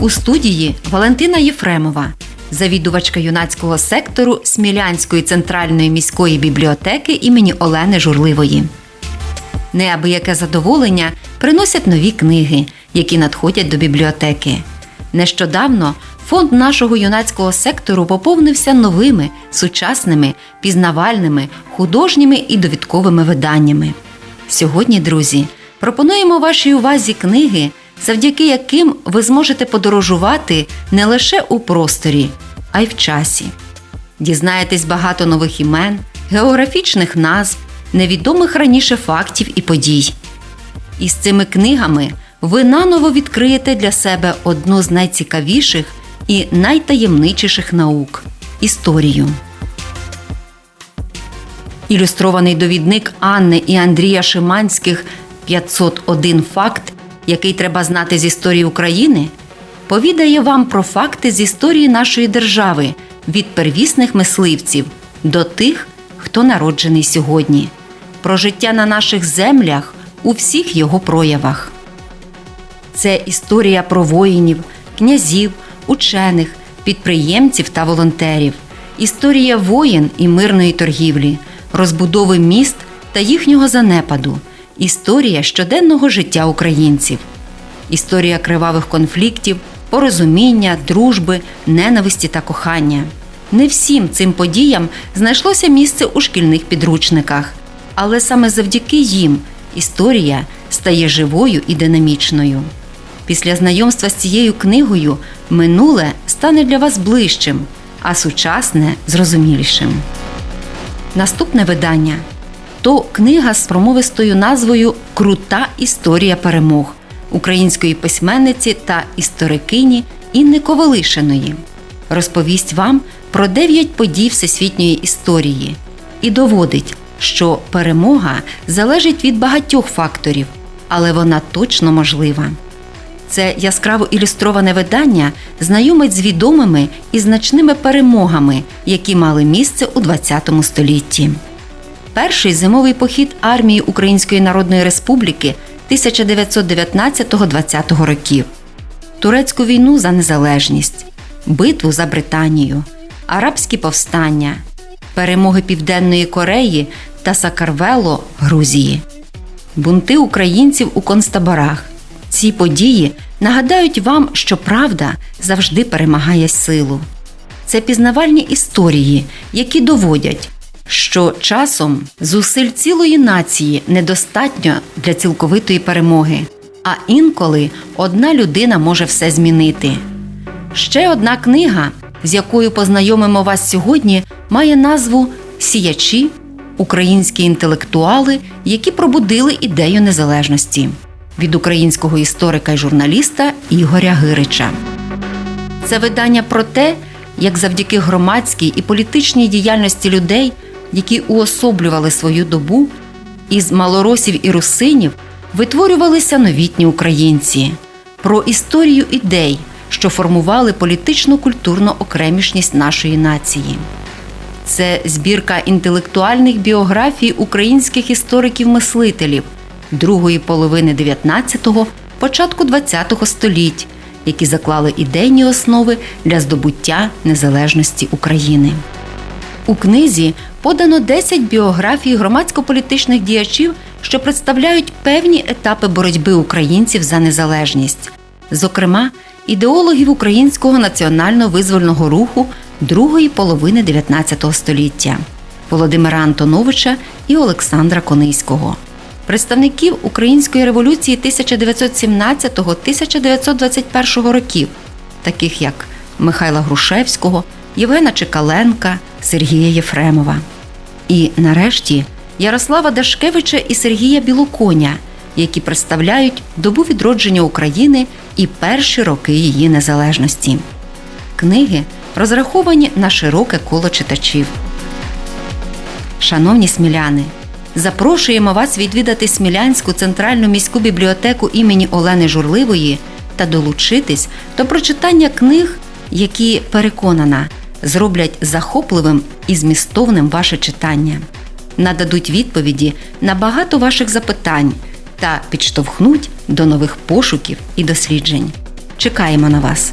У студії Валентина Єфремова, завідувачка юнацького сектору Смілянської центральної міської бібліотеки імені Олени Журливої. Неабияке задоволення приносять нові книги, які надходять до бібліотеки. Нещодавно фонд нашого юнацького сектору поповнився новими, сучасними, пізнавальними, художніми і довідковими виданнями. Сьогодні, друзі, пропонуємо вашій увазі книги, завдяки яким ви зможете подорожувати не лише у просторі, а й в часі. Дізнаєтесь багато нових імен, географічних назв, невідомих раніше фактів і подій. І з цими книгами ви наново відкриєте для себе одну з найцікавіших і найтаємничіших наук історію. Ілюстрований довідник Анни і Андрія Шиманських 501 факт, який треба знати з історії України, повідає вам про факти з історії нашої держави від первісних мисливців до тих, хто народжений сьогодні, про життя на наших землях у всіх його проявах. Це історія про воїнів, князів, учених, підприємців та волонтерів, історія воєн і мирної торгівлі, розбудови міст та їхнього занепаду, історія щоденного життя українців, історія кривавих конфліктів, порозуміння, дружби, ненависті та кохання. Не всім цим подіям знайшлося місце у шкільних підручниках, але саме завдяки їм історія стає живою і динамічною. Після знайомства з цією книгою минуле стане для вас ближчим, а сучасне зрозумілішим. Наступне видання то книга з промовистою назвою Крута історія перемог української письменниці та історикині Інни Ковалишиної. Розповість вам про дев'ять подій всесвітньої історії і доводить, що перемога залежить від багатьох факторів, але вона точно можлива. Це яскраво ілюстроване видання знайомить з відомими і значними перемогами, які мали місце у ХХ столітті. Перший зимовий похід армії Української Народної Республіки 1919-20 років, Турецьку війну за незалежність, битву за Британію, арабські повстання, перемоги Південної Кореї та Сакарвело Грузії, бунти українців у концтаборах. Ці події нагадають вам, що правда завжди перемагає силу. Це пізнавальні історії, які доводять, що часом зусиль цілої нації недостатньо для цілковитої перемоги, а інколи одна людина може все змінити. Ще одна книга, з якою познайомимо вас сьогодні, має назву Сіячі українські інтелектуали, які пробудили ідею незалежності від українського історика і журналіста Ігоря Гирича. Це видання про те, як завдяки громадській і політичній діяльності людей, які уособлювали свою добу, із малоросів і русинів витворювалися новітні українці, про історію ідей, що формували політичну культурну окремішність нашої нації. Це збірка інтелектуальних біографій українських істориків-мислителів другої половини 19-го, початку 20-го століть, які заклали ідейні основи для здобуття незалежності України. У книзі подано 10 біографій громадсько-політичних діячів, що представляють певні етапи боротьби українців за незалежність, зокрема, ідеологів українського національно-визвольного руху другої половини 19 століття Володимира Антоновича і Олександра Кониського, представників української революції 1917-1921 років, таких як Михайла Грушевського, Євгена Чекаленка, Сергія Єфремова. І нарешті Ярослава Дашкевича і Сергія Білоконя, які представляють добу відродження України і перші роки її незалежності. Книги розраховані на широке коло читачів. Шановні сміляни, запрошуємо вас відвідати Смілянську центральну міську бібліотеку імені Олени Журливої та долучитись до прочитання книг, які переконана зроблять захопливим і змістовним ваше читання, нададуть відповіді на багато ваших запитань та підштовхнуть до нових пошуків і досліджень. Чекаємо на вас.